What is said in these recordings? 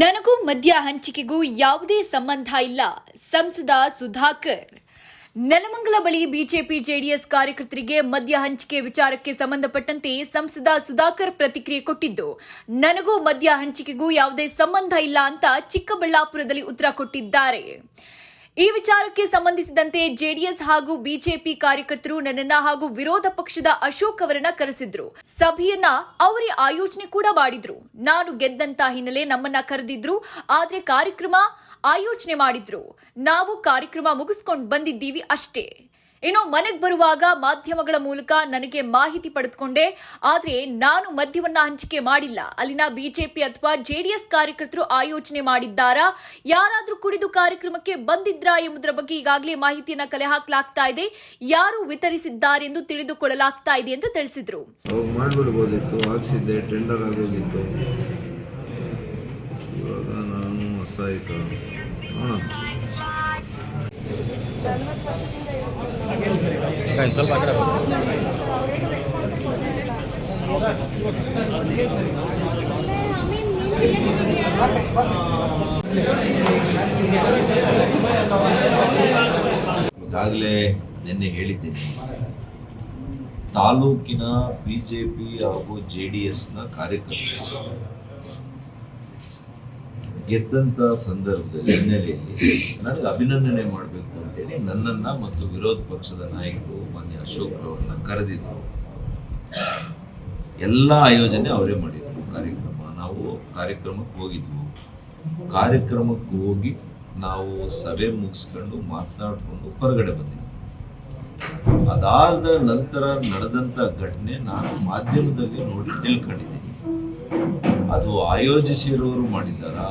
ನನಗೂ ಮದ್ಯ ಹಂಚಿಕೆಗೂ ಯಾವುದೇ ಸಂಬಂಧ ಇಲ್ಲ. ಸಂಸದ ಸುಧಾಕರ್. ನೆಲಮಂಗಲ ಬಳಿ ಬಿಜೆಪಿ ಜೆಡಿಎಸ್ ಕಾರ್ಯಕರ್ತರಿಗೆ ಮದ್ಯ ಹಂಚಿಕೆ ವಿಚಾರಕ್ಕೆ ಸಂಬಂಧಪಟ್ಟಂತೆ ಸಂಸದ ಸುಧಾಕರ್ ಪ್ರತಿಕ್ರಿಯೆ ಕೊಟ್ಟಿದ್ದು ನನಗೂ ಮದ್ಯ ಹಂಚಿಕೆಗೂ ಯಾವುದೇ ಸಂಬಂಧ ಇಲ್ಲ ಅಂತ ಚಿಕ್ಕಬಳ್ಳಾಪುರದಲ್ಲಿ ಉತ್ತರ ಕೊಟ್ಟಿದ್ದಾರೆ. ಈ ವಿಚಾರಕ್ಕೆ ಸಂಬಂಧಿಸಿದಂತೆ ಜೆಡಿಎಸ್ ಹಾಗೂ ಬಿಜೆಪಿ ಕಾರ್ಯಕರ್ತರು ನನ್ನನ್ನ ಹಾಗೂ ವಿರೋಧ ಪಕ್ಷದ ಅಶೋಕ್ ಅವರನ್ನ ಕರೆಸಿದ್ರು. ಸಭೆಯನ್ನ ಅವರೇ ಆಯೋಜನೆ ಕೂಡ ಮಾಡಿದ್ರು. ನಾನು ಗೆದ್ದಂತ ಹಿನ್ನೆಲೆ ನಮ್ಮನ್ನ ಕರೆದಿದ್ರು. ಆದ್ರೆ ಕಾರ್ಯಕ್ರಮ ಆಯೋಜನೆ ಮಾಡಿದ್ರು. ನಾವು ಕಾರ್ಯಕ್ರಮ ಮುಗಿಸ್ಕೊಂಡು ಬಂದಿದ್ದೀವಿ ಅಷ್ಟೇ. ಇನ್ನು ಮನೆಗೆ ಬರುವಾಗ ಮಾಧ್ಯಮಗಳ ಮೂಲಕ ನನಗೆ ಮಾಹಿತಿ ಪಡೆದುಕೊಂಡೆ. ಆದ್ರೆ ನಾನು ಮದ್ಯವನ್ನ ಹಂಚಿಕೆ ಮಾಡಿಲ್ಲ. ಅಲ್ಲಿನ ಬಿಜೆಪಿ ಅಥವಾ ಜೆಡಿಎಸ್ ಕಾರ್ಯಕರ್ತರು ಆಯೋಜನೆ ಮಾಡಿದ್ದಾರಾ? ಯಾರಾದರೂ ಕುಡಿದು ಕಾರ್ಯಕ್ರಮಕ್ಕೆ ಬಂದಿದ್ರಾ ಎಂಬುದರ ಬಗ್ಗೆ ಈಗಾಗಲೇ ಮಾಹಿತಿಯನ್ನ ಕಲೆ ಹಾಕಲಾಗ್ತಾ ಇದೆ. ಯಾರು ವಿತರಿಸಿದ್ದಾರೆಂದು ತಿಳಿದುಕೊಳ್ಳಲಾಗ್ತಾ ಇದೆ ಅಂತ ತಿಳಿಸಿದ್ರು. ಟೆಂಡರ್ ನೋಡೋಣ ಈಗಾಗಲೇ ನಿನ್ನೆ ಹೇಳಿದ್ದೀನಿ ತಾಲೂಕಿನ ಬಿಜೆಪಿ ಹಾಗೂ ಜೆ ಡಿ ಎಸ್ನ ಕಾರ್ಯಕರ್ತರು ಗೆದ್ದಂಥ ಸಂದರ್ಭದಲ್ಲಿ, ಹಿನ್ನೆಲೆಯಲ್ಲಿ ನನಗೆ ಅಭಿನಂದನೆ ಮಾಡಬೇಕು ಅಂತೇಳಿ ನನ್ನನ್ನು ಮತ್ತು ವಿರೋಧ ಪಕ್ಷದ ನಾಯಕರು ಮಾನ್ಯ ಅಶೋಕ್ ಅವರನ್ನ ಕರೆದಿದ್ದರು ಎಲ್ಲ ಆಯೋಜನೆ ಅವರೇ ಮಾಡಿದ್ರು. ಕಾರ್ಯಕ್ರಮ, ನಾವು ಕಾರ್ಯಕ್ರಮಕ್ಕೆ ಹೋಗಿದ್ವು. ಕಾರ್ಯಕ್ರಮಕ್ಕೆ ಹೋಗಿ ನಾವು ಸಭೆ ಮುಗಿಸ್ಕೊಂಡು ಮಾತನಾಡಿಕೊಂಡು ಹೊರಗಡೆ ಬಂದಿದ್ವಿ. ಅದಾದ ನಂತರ ನಡೆದಂಥ ಘಟನೆ ನಾನು ಮಾಧ್ಯಮದಲ್ಲಿ ನೋಡಿ ತಿಳ್ಕೊಂಡಿದ್ದೀನಿ. ಅದು ಆಯೋಜಿಸಿರೋರು ಮಾಡಿದ್ದಾರಾ?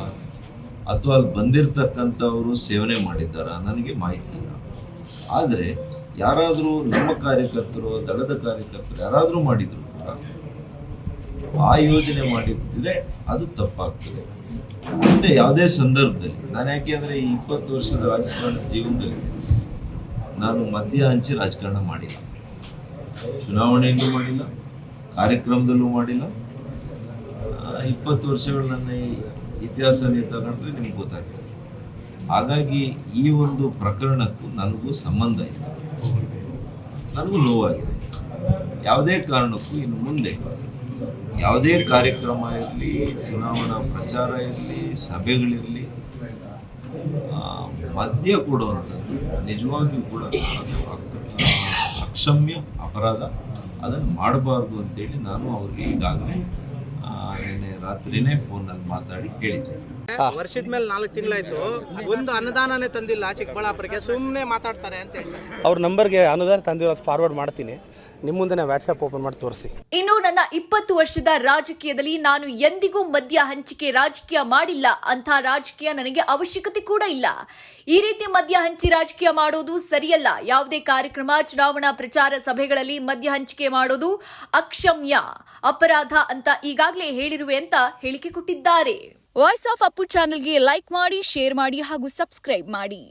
ಅಥವಾ ಅಲ್ಲಿ ಬಂದಿರತಕ್ಕಂಥವರು ಸೇವನೆ ಮಾಡಿದ್ದಾರಾ? ನನಗೆ ಮಾಹಿತಿ ಇಲ್ಲ. ಆದರೆ ಯಾರಾದರೂ ನಮ್ಮ ಕಾರ್ಯಕರ್ತರು, ದಳದ ಕಾರ್ಯಕರ್ತರು ಯಾರಾದರೂ ಮಾಡಿದ್ರು ಕೂಡ ಆ ಯೋಜನೆ ಮಾಡಿದ್ರೆ ಅದು ತಪ್ಪಾಗ್ತದೆ. ಮುಂದೆ ಯಾವುದೇ ಸಂದರ್ಭದಲ್ಲಿ, ನಾನು ಯಾಕೆ ಅಂದರೆ ಈ ಇಪ್ಪತ್ತು ವರ್ಷದ ರಾಜಕಾರಣದ ಜೀವನದಲ್ಲಿ ನಾನು ಮಧ್ಯ ಹಂಚಿ ರಾಜಕಾರಣ ಮಾಡಿಲ್ಲ. ಚುನಾವಣೆಯಲ್ಲೂ ಮಾಡಿಲ್ಲ, ಕಾರ್ಯಕ್ರಮದಲ್ಲೂ ಮಾಡಿಲ್ಲ. ಇಪ್ಪತ್ತು ವರ್ಷಗಳು ನನ್ನ ಈ ಇತಿಹಾಸ ನೀವು ನಿಮ್ಗೆ ಗೊತ್ತಾಗ್ತದೆ. ಹಾಗಾಗಿ ಈ ಒಂದು ಪ್ರಕರಣಕ್ಕೂ ನನಗೂ ಸಂಬಂಧ ಇದೆ ನನಗೂ ನೋವಾಗಿದೆ. ಯಾವುದೇ ಕಾರಣಕ್ಕೂ ಇನ್ನು ಮುಂದೆ ಯಾವುದೇ ಕಾರ್ಯಕ್ರಮ ಇರಲಿ, ಚುನಾವಣಾ ಪ್ರಚಾರ ಇರಲಿ, ಸಭೆಗಳಿರಲಿ ಮದ್ಯ ಕೊಡುವಂಥದ್ದು ನಿಜವಾಗಿಯೂ ಕೂಡ ಅಕ್ಷಮ್ಯ ಅಪರಾಧ ಅದನ್ನು ಮಾಡಬಾರ್ದು ಅಂತೇಳಿ ನಾನು ಅವ್ರಿಗೆ ಈಗಾಗಲೇ ರಾತ್ರಿನೇ ಫೋನಲ್ಲಿ ಮಾತಾಡಿ ಹೇಳಿದ್ದೆ ವರ್ಷದ ಮೇಲೆ ನಾಲ್ಕು ತಿಂಗಳಾಯ್ತು. ಒಂದು ಅನುದಾನನೇ ತಂದಿಲ್ಲ ಚಿಕ್ಕಬಳ್ಳಾಪುರಕ್ಕೆ. ಸುಮ್ಮನೆ ಮಾತಾಡ್ತಾರೆ ಅಂತ ಅವ್ರ ನಂಬರ್ಗೆ ಅನುದಾನ ತಂದಿರೋದು ಫಾರ್ವರ್ಡ್ ಮಾಡ್ತೀನಿ. ನಿಮ್ಮ ಮುಂದೆ ವ್ಯಾಟ್ಸಪ್ ಓಪನ್ ಮಾಡಿ ತೋರಿಸಿ ಇನ್ನು ನನ್ನ ಇಪ್ಪತ್ತು ವರ್ಷದ ರಾಜಕೀಯದಲ್ಲಿ ನಾನು ಎಂದಿಗೂ ಮದ್ಯ ಹಂಚಿಕೆ ರಾಜಕೀಯ ಮಾಡಿಲ್ಲ. ಅಂತ ರಾಜಕೀಯ ನನಗೆ ಅವಶ್ಯಕತೆ ಕೂಡ ಇಲ್ಲ. ಈ ರೀತಿ ಮದ್ಯ ಹಂಚಿ ರಾಜಕೀಯ ಮಾಡೋದು ಸರಿಯಲ್ಲ. ಯಾವುದೇ ಕಾರ್ಯಕ್ರಮ ಚುನಾವಣಾ ಪ್ರಚಾರ ಸಭೆಗಳಲ್ಲಿ ಮದ್ಯ ಹಂಚಿಕೆ ಮಾಡೋದು ಅಕ್ಷಮ್ಯ ಅಪರಾಧ ಅಂತ ಈಗಾಗಲೇ ಹೇಳಿರುವೆ ಅಂತ ಹೇಳಿಕೆ ಕೊಟ್ಟಿದ್ದಾರೆ. ವಾಯ್ಸ್ ಆಫ್ ಅಪ್ಪು ಚಾನೆಲ್ಗೆ ಲೈಕ್ ಮಾಡಿ ಶೇರ್ ಮಾಡಿ ಹಾಗೂ ಸಬ್ಸ್ಕ್ರೈಬ್ ಮಾಡಿ.